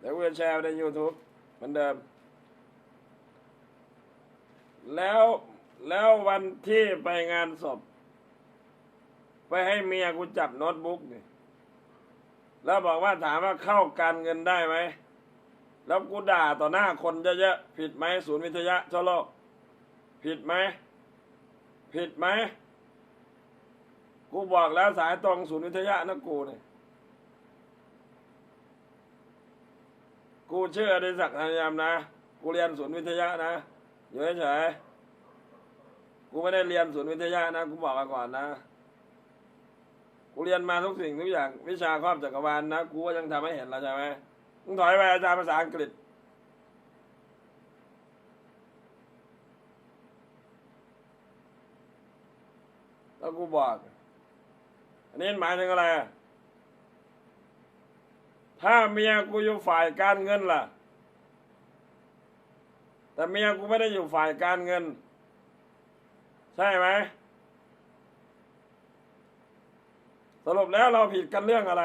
เดี๋ยวกูจะแชร์ใน YouTube เหมือนเดิม แล้วแล้ววันที่ไปงานศพ ไปให้เมียกูจับโน้ตบุ๊กนี่แล้วบอกว่าถามว่าเข้าการเงินได้ไหม แล้วกูด่าต่อหน้าคนเยอะๆผิดไหมศูนย์วิทยาทั่วโลก ผิดไหม ผิดไหม กูบอกแล้วสายตรงศูนย์วิทยานะกูเนี่ย กูเชื่ออดิศักดิ์ธัญยามนะ กูเรียนศูนย์วิทยานะอยู่เฉยกูไม่ได้เรียนศูนย์วิทยานะกูบอกมาก่อนนะ กูเรียนมาทุกสิ่งทุกอย่างวิชาครอบจักรวาลนะกูก็ยังทำให้เห็นแล้วใช่ไหมมึงถอยไปอาจารย์ภาษาอังกฤษแล้วกูบอก อันนี้หมายถึงอะไร ถ้าเมียกูอยู่ฝ่ายการเงินล่ะ แต่เมียกูไม่ได้อยู่ฝ่ายการเงิน ใช่ไหมสรุปแล้วเราผิดกันเรื่องอะไร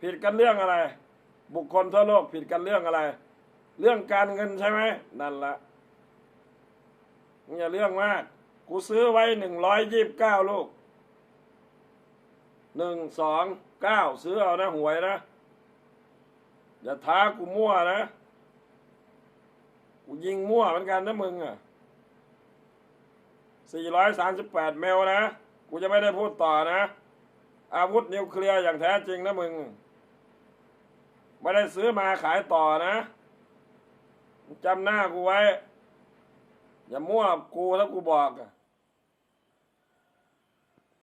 ผิดกันเรื่องอะไร บุคคลทั่วโลกผิดกันเรื่องอะไร เรื่องการเงินใช่ไหมนั่นละมึงอย่าเรื่องมาก กูซื้อไว้หนึ่งร้อยยี่บเก้าลูก หนึ่งสองเก้าซื้อเอานะหวยนะ อย่าท้ากูมั่วนะ กูยิงมั่วเหมือนกันนะมึงอะสี่ร้อยสามสิบแปดเมลนะ กูจะไม่ได้พูดต่อนะ อาวุธนิวเคลียร์อย่างแท้จริงนะมึง ไม่ได้ซื้อมาขายต่อนะจำหน้ากูไว้ อย่ามั่วกูถ้ากูบอกอะ